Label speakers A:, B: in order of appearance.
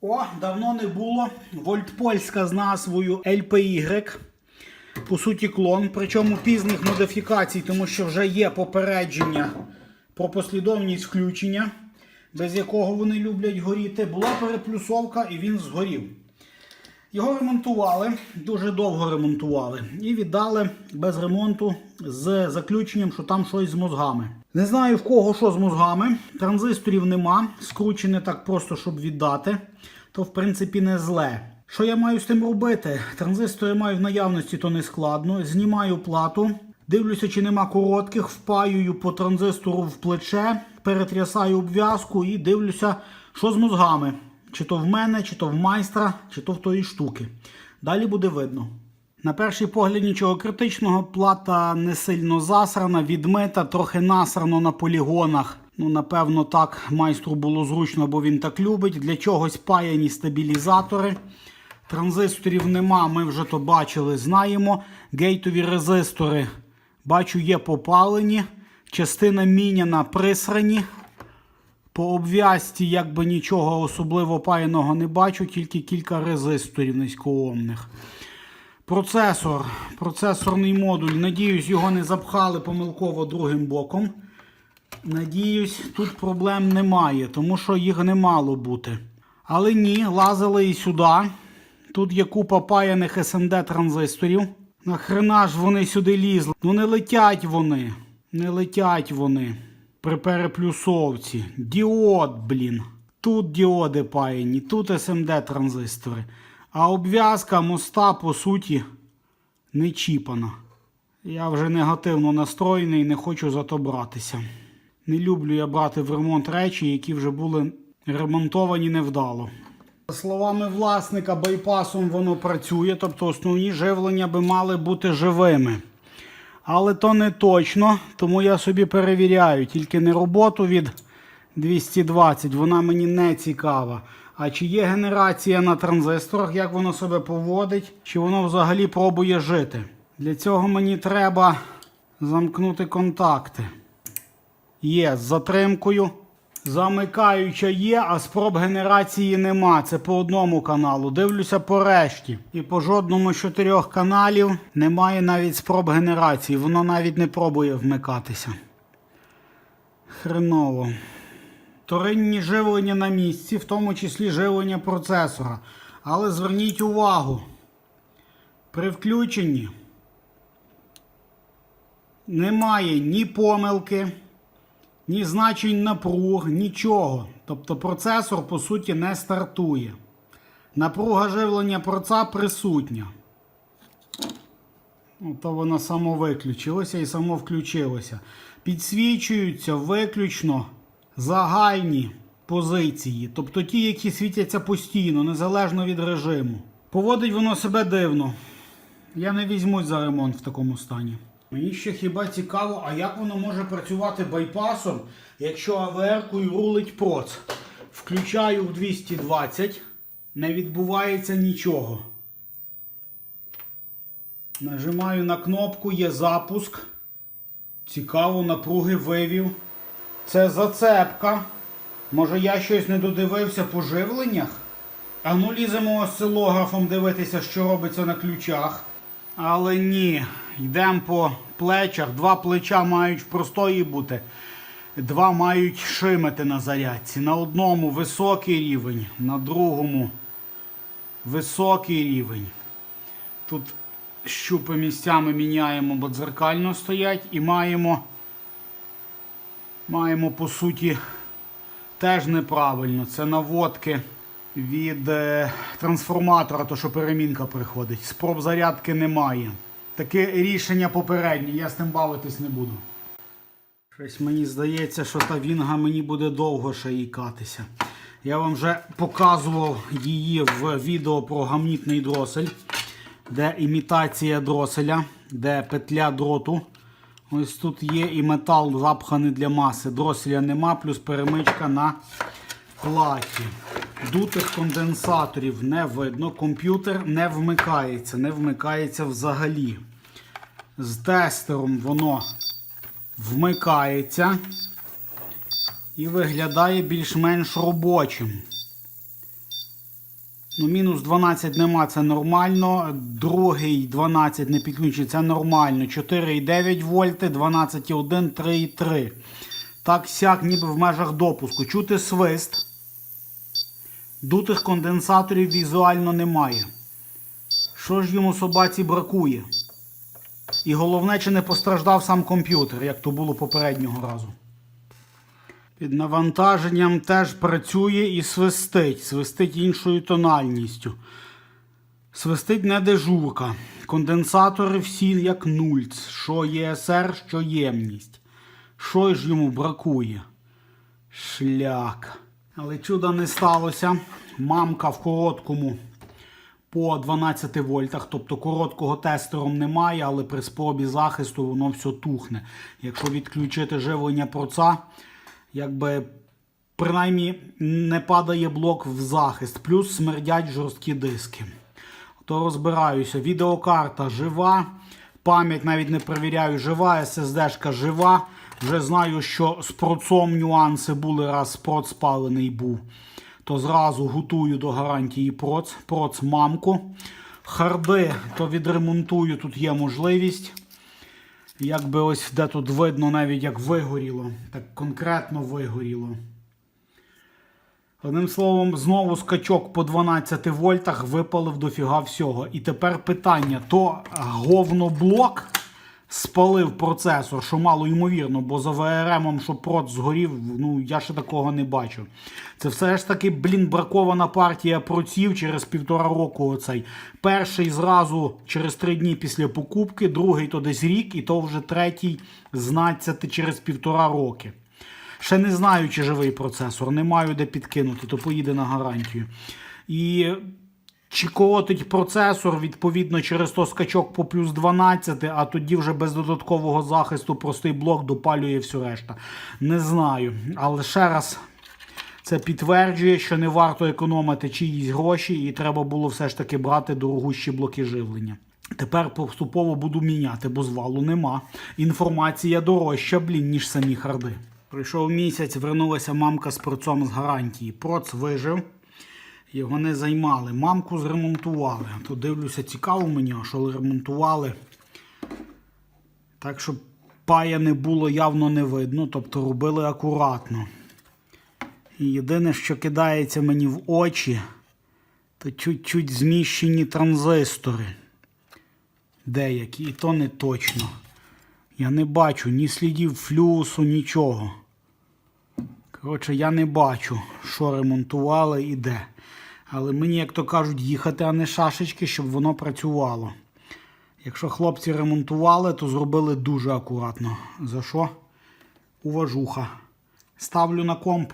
A: О, давно не було. Вольтпольська з назвою LPY. По суті, клон. Причому пізних модифікацій, тому що вже є попередження про послідовність включення, без якого вони люблять горіти. Була переплюсовка і він згорів. Його ремонтували, дуже довго ремонтували, і віддали без ремонту з заключенням, що там щось з мозгами. Не знаю в кого що з мозгами. Транзисторів нема, скручене так просто, щоб віддати. То в принципі не зле. Що я маю з тим робити? Транзистори маю в наявності, то не складно. Знімаю плату, дивлюся, чи нема коротких, впаюю по транзистору в плече, перетрясаю обв'язку і дивлюся, що з мозгами. Чи то в мене, чи то в майстра, чи то в тої штуки. Далі буде видно. На перший погляд нічого критичного, плата не сильно засрана, відмита, трохи насрано на полігонах. Ну, напевно, так майстру було зручно, бо він так любить. Для чогось паяні стабілізатори. Транзисторів нема, ми вже то бачили, знаємо. Гейтові резистори, бачу, є попалені. Частина міняна присрані. По обв'язці якби нічого особливо паяного не бачу, тільки кілька резисторів низькоомних. Процесор, процесорний модуль. Надіюсь, його не запхали помилково другим боком. Надіюсь, тут проблем немає, тому що їх не мало бути. Але ні, лазили і сюди. Тут є купа паяних SMD транзисторів. Нахрена ж вони сюди лізли? Ну не летять вони. Не летять вони. При переплюсовці. Діод, блін. Тут діоди паяні, тут SMD транзистори. А обв'язка моста, по суті, не чіпана. Я вже негативно настроєний і не хочу за то братися. Не люблю я брати в ремонт речі, які вже були ремонтовані невдало. За словами власника, байпасом воно працює, тобто основні живлення би мали бути живими. Але то не точно, тому я собі перевіряю. Тільки не роботу від 220, вона мені не цікава. А чи є генерація на транзисторах, як воно себе поводить, чи воно взагалі пробує жити. Для цього мені треба замкнути контакти. Є з затримкою. Замикаюча є, а спроб генерації нема. Це по одному каналу. Дивлюся по решті. І по жодному з чотирьох каналів немає навіть спроб генерації. Воно навіть не пробує вмикатися. Хреново. Вторинні живлення на місці, в тому числі живлення процесора. Але зверніть увагу. При включенні немає ні помилки ні значень напруг, нічого. Тобто процесор, по суті, не стартує. Напруга живлення проца присутня. Ото воно само виключилося і само включилося. Підсвічуються виключно загальні позиції, тобто ті, які світяться постійно, незалежно від режиму. Поводить воно себе дивно. Я не візьмусь за ремонт в такому стані. Мені ще хіба цікаво, а як воно може працювати байпасом, якщо АВР-кою рулить проц. Включаю в 220, не відбувається нічого. Нажимаю на кнопку, є запуск. Цікаво, напруги вивів. Це зацепка. Може я щось не додивився по живленнях? А ну ліземо осцилографом дивитися, що робиться на ключах. Але ні, йдемо по плечах. Два плеча мають в простої бути. Два мають шимити на зарядці. На одному високий рівень, на другому високий рівень. Тут щупи місцями міняємо, бо дзеркально стоять, і маємо, маємо по суті, теж неправильно. Це наводки від е, трансформатора, то що перемінка приходить. Спроб зарядки немає. Таке рішення попереднє, я з тим бавитись не буду. Щось мені здається, що та вінга мені буде довго ще їкатися. Я вам вже показував її в відео про гамнітний дросель, де імітація дроселя, де петля дроту. Ось тут є і метал запханий для маси. Дроселя нема, плюс перемичка на платі. Дутих конденсаторів не видно. Комп'ютер не вмикається, не вмикається взагалі. З тестером воно вмикається і виглядає більш-менш робочим. Ну, мінус 12 нема, це нормально. Другий 12 не підключений, це нормально. 4,9 вольти, 12,1, 3,3. Так сяк, ніби в межах допуску. Чути свист. Дутих конденсаторів візуально немає. Що ж йому собаці бракує? І головне, чи не постраждав сам комп'ютер, як то було попереднього разу. Під навантаженням теж працює і свистить. Свистить іншою тональністю. Свистить не дежурка. Конденсатори всі як нульц. Що ЄСР, що ємність. Що ж йому бракує? Шляк. Але чуда не сталося. Мамка в короткому по 12 вольтах, тобто короткого тестером немає, але при спробі захисту воно все тухне. Якщо відключити живлення проца, якби принаймні не падає блок в захист, плюс смердять жорсткі диски. То розбираюся. Відеокарта жива. Пам'ять навіть не перевіряю, жива, SSD-шка жива. Вже знаю, що з процом нюанси були, раз проц спалений був. То зразу готую до гарантії проц, проц мамку. Харди, то відремонтую, тут є можливість. Якби ось де тут видно навіть як вигоріло. Так конкретно вигоріло. Одним словом, знову скачок по 12 вольтах випалив дофіга всього. І тепер питання: то говноблок спалив процесор, що мало ймовірно, бо за ВРМом, що прот згорів, ну я ще такого не бачу. Це все ж таки, блін, бракована партія проців через півтора року. Оцей. Перший зразу через три дні після покупки, другий то десь рік, і то вже третій знадцяти через півтора роки. Ще не знаю, чи живий процесор, не маю де підкинути, то поїде на гарантію. І чи коротить процесор, відповідно, через то скачок по плюс 12, а тоді вже без додаткового захисту простий блок допалює всю решта. Не знаю. Але ще раз. Це підтверджує, що не варто економити чиїсь гроші, і треба було все ж таки брати дорогущі блоки живлення. Тепер поступово буду міняти, бо звалу нема. Інформація дорожча, блін, ніж самі харди. Пройшов місяць, вернулася мамка з процом з гарантії. Проц вижив, його не займали. Мамку зремонтували. То дивлюся, цікаво мені, що ремонтували. Так що пая не було явно не видно, тобто робили акуратно. І єдине, що кидається мені в очі, то чуть-чуть зміщені транзистори. Деякі, і то не точно. Я не бачу ні слідів флюсу, нічого. Коротше, я не бачу, що ремонтували і де. Але мені, як то кажуть, їхати, а не шашечки, щоб воно працювало. Якщо хлопці ремонтували, то зробили дуже акуратно. За що? Уважуха. Ставлю на комп.